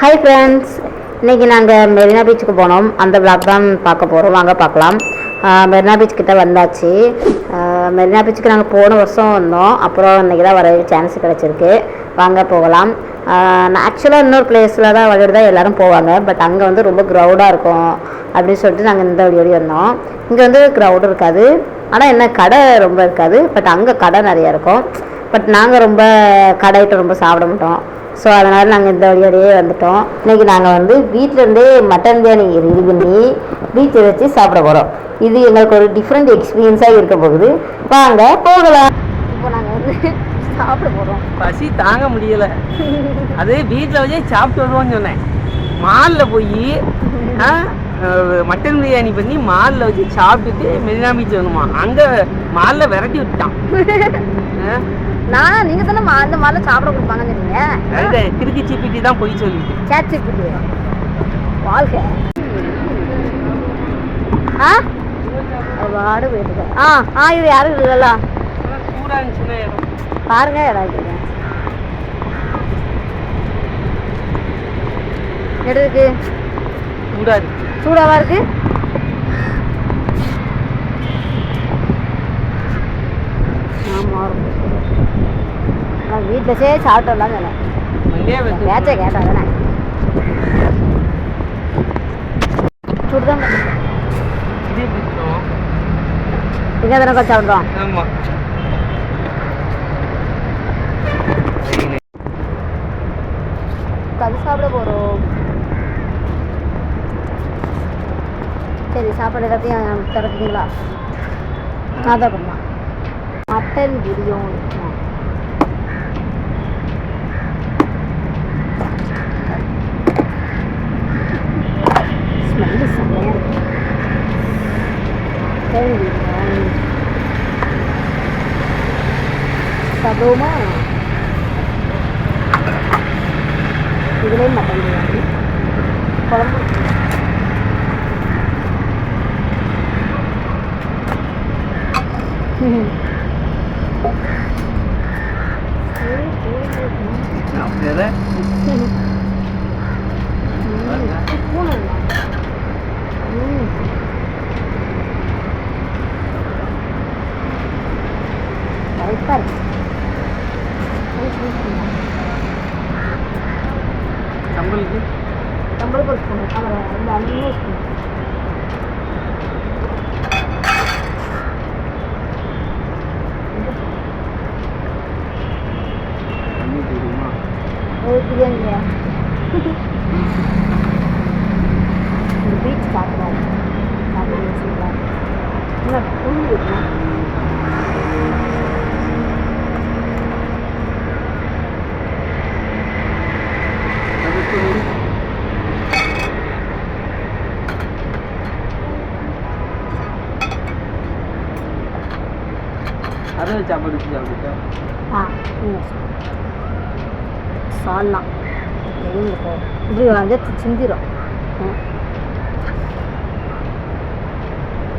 Hi friends இன்றைக்கி நாங்கள் மெரினா பீச்சுக்கு போனோம். அந்த vlog தான் பார்க்க போகிறோம் வாங்க பார்க்கலாம். மெரினா பீச் கிட்ட வந்தாச்சு. மெரினா பீச்சுக்கு நாங்கள் போன வருஷம் வந்தோம். அப்புறம் இன்றைக்கி தான் வர சான்ஸ் கிடச்சிருக்கு. வாங்க போகலாம். ஆக்சுவலாக இன்னொரு பிளேஸில் தான் வழியோடு தான் எல்லோரும் போவாங்க. பட் அங்கே வந்து ரொம்ப க்ரௌடாக இருக்கும் அப்படின்னு சொல்லிட்டு நாங்கள் இந்த வழியோடி வந்தோம். இங்கே வந்து க்ரௌடு இருக்காது. ஆனால் என்ன கடை ரொம்ப இருக்காது. பட் அங்கே கடை நிறையா இருக்கும். பட் நாங்கள் ரொம்ப கடை ரொம்ப சாப்பிட மாட்டோம். ஸோ அதனால் நாங்கள் இந்த வழியோடையே வந்துட்டோம். இன்னைக்கு நாங்கள் வந்து வீட்டிலேருந்தே மட்டன் பிரியாணி ரெடி பண்ணி பீச்சில் வச்சு சாப்பிட போகிறோம் இது எங்களுக்கு ஒரு டிஃப்ரெண்ட் எக்ஸ்பீரியன்ஸாக இருக்க போகுது. வாங்க போகலாம். இப்போ நாங்கள் வந்து சாப்பிட போகிறோம் பசி தாங்க முடியலை. அது வீட்டில் வச்சே சாப்பிட்டு வருவோம்னு சொன்னேன். மாலில் போய் மட்டன் பிரியாணி பண்ணி மாலில் வச்சு சாப்பிட்டுட்டு மெரினா பீச் வரணுமா அங்கே மாலில் விரட்டி விட்டுட்டான். நான் நீங்கள் தானே அந்த மாதிரிலாம் சாப்பிட கொடுப்பாங்கன்னு சொன்னீங்க. திருச்சி சீப்பிட்டி தான் போய் சொல்லிட்டு சேச்சு குட்டி வாழ்க்கை ஆ? வாடு போயிட்டு ஆ ஆ இது யாரும் இல்லைல்ல பாருங்க எடுக்கு சூடாக இருக்கு. சூடாவா இருக்கு ஆமா நான் வீட்டில் சே சாப்பிட்டோம்லாம் சொன்னேன் பேச்சை கேட்டா தானே. சுடுதான் இங்கே தானே உட்காந்து சாப்பிட்றோம் ஆமாம் உட்காந்து சாப்பிட போகிறோம் சரி சாப்பாடு எல்லாத்தையும் திறக்குங்களா நான் தான் மட்டன் பிரியாணி. ஸ்மெல்லு செம்மையாக இருக்கு மட்டன் பிரியாணி சாப்பிடுவோமா இதுலேயும் மட்டன் பிரியாணி குழம்பு அப்படியே சம்பளுக்கு தண்ணி தெரியுமா பீச் பார்க்குறோம் புல் இருக்கணும் அதை சாப்பாடு வச்சு சாப்பிட்டா ஆ சால்லாம் இருக்கும் இப்படி வந்து சிந்திரும் ம். இதை எதை சொல்லுங்க? சரி சரி ஆ, யார்கிட்ட இதை சொல்லுங்க? இதில் இல்லை நான் இதில் வச்சுருக்கேன் அப்படி நான் நான் நான் சாப்பிடுவேன். இதுதான் comfortable ஆ இருக்கும். நான் அதை நான் குழம்பு வச்சு சாப்பிடுவேன் குழம்பு வச்சுருக்கேன் ம்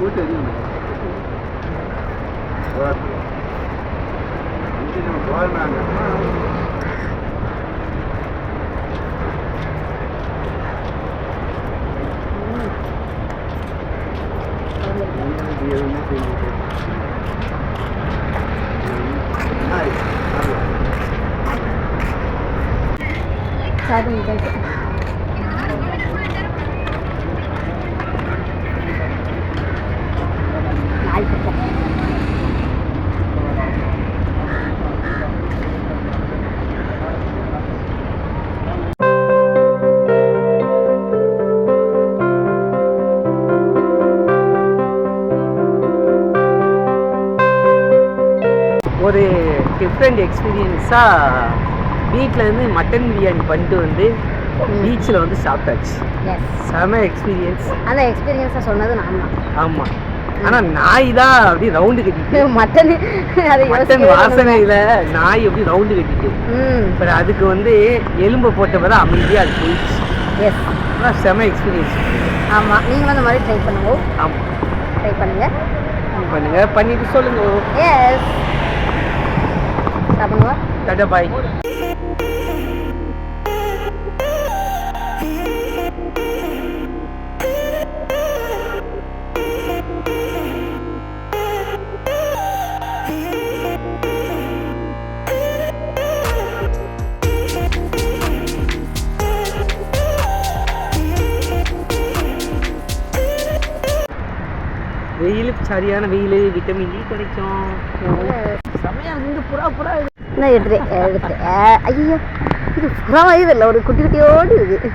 Uterino. Quatro. Uterino, dói nada. Não. Sabe, vai. Different எக்ஸ்பீரியன்ஸாக வீட்டில் இருந்து மட்டன் பிரியாணி பண்ணிட்டு வந்து. பீச்சில் வந்து சாப்பிட்டாச்சு. செம எக்ஸ்பீரியன்ஸ் அந்த எக்ஸ்பீரியன்ஸை சொன்னது நான் தான் ஆமாம் ஆனால் நாய் தான் அப்படி ரவுண்டு கட்டிட்டு. மட்டன் அது மட்டன் வாசனையில் நாய் எப்படி ரவுண்டு கட்டிட்டு. அப்புறம் அதுக்கு வந்து எலும்பை போட்ட பிறகு அமைதியாக அது போயிடுச்சு. எஸ் ஆனால் செம எக்ஸ்பீரியன்ஸ் ஆமாம் நீங்களும் அந்த மாதிரி ட்ரை பண்ணுங்க. ஆமாம் ட்ரை பண்ணுங்க. பண்ணுங்க. பண்ணிட்டு சொல்லுங்க. எஸ் சாப்பிடுங்க. டாடா பாய் வெயில் சரியான வெயில் விட்டமின் டி கிடைக்கும். செமையா இருந்து புறா புறா நான் எடுத்துட்டேன் எடுத்துட்டேன் ஐயோ இது புறா இது இல்லை ஒரு குட்டி குட்டியோடு இருக்கு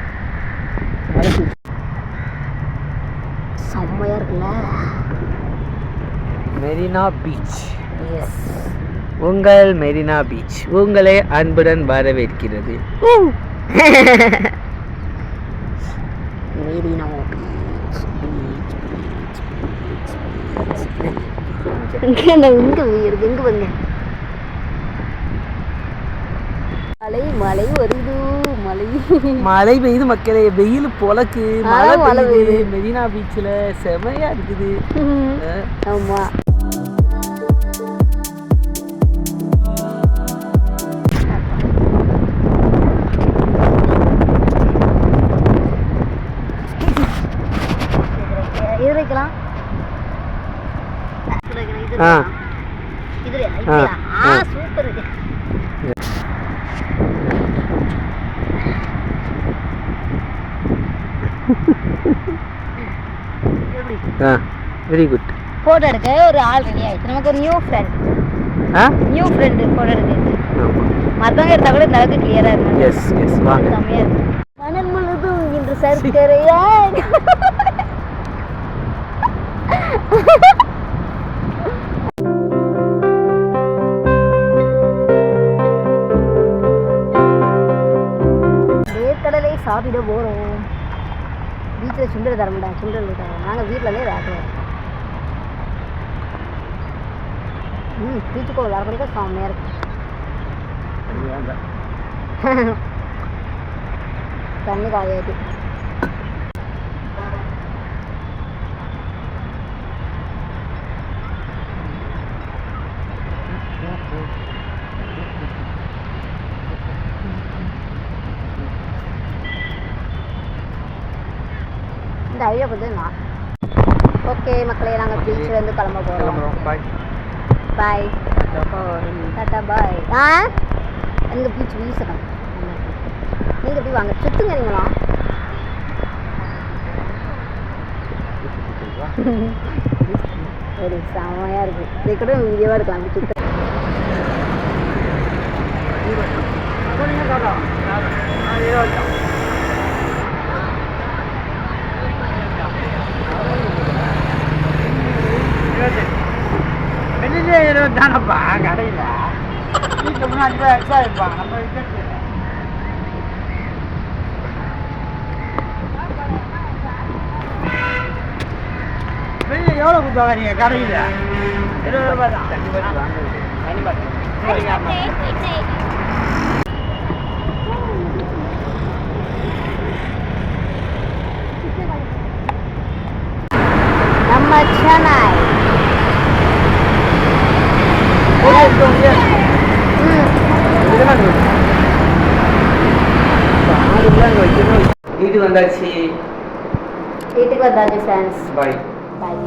செம்மையா இருக்குல்ல? மெரினா பீச். எஸ் உங்கள் மெரினா பீச் உங்களை அன்புடன் வரவேற்கிறது. மெரினா இங்க இங்க இருக்கு இங்க மலை மலை வருது? மலை. மழை பெய்யுது மக்களே வெயில் பொழக்கு மழை மழை பெய்யுது. மெரினா பீச்சில் செமையா இருக்குது. ஆமா. இது வைக்கலாம். இது வைக்கலாம், இது ஆ. வைக்கலாம். இது ஆ, வைக்கலாம். ஆ ஆ. சூப்பர் இது எப்படி ஆ வெரி குட் போட்டோ எடுக்க ஒரு ஆள் ரெடி ஆயிடுச்சு. நமக்கு ஒரு நியூ ஃப்ரெண்ட் ஆ? நியூ ஃப்ரெண்டு போட்டோ எடுக்க. மற்றவங்க எடுத்தா கூட இந்த அளவுக்கு கிளியரா இருக்கும். எஸ் எஸ் வாங்க. செம்மையா இருக்கு. மணல் முழுதும் இன்று சர்க்கரையா? சாப்பிட போறோம். வீட்டில் சுண்டல் தர மாட்டாங்க சுண்டல் தர நாங்கள் வீட்டிலே வேட்டுவோம் ம் பீச்சுக்கு ஒரு வரக்கூடிய செம்மையாக இருக்கு தண்ணி காயாது கொஞ்சம் நான். ஓகே மக்களே நாங்கள் பீச்சில் இருந்து கிளம்ப போகிறோம் பாய் பாய் டாட்டா பாய் ஆ? எனக்கு பீச் வீசணும். நீங்கள் எப்படி வாங்க. சுத்துங்க நீங்களாம் ஒரு செமையாக இருக்கு. இது கூட வீடியோவாக எடுக்கலாம் அப்படி சுத்த. வெளியிலே வீட்டுக்கு முன்னாடி போய் எக்ஸ்ட்ரா இருப்பாங்க நம்ம இருக்கிறது வெளியில் எவ்வளோ கொடுத்தாங்க நீங்கள் கடையில் இருபது ரூபாய் தான் தண்ணி பாட்டு வாங்க தண்ணி பாட்டு நம்ம சென்னை வீட்டுக்கு வந்தாச்சு வீட்டுக்கு வந்தாச்சு ஃப்ரெண்ட்ஸ் பாய் பாய்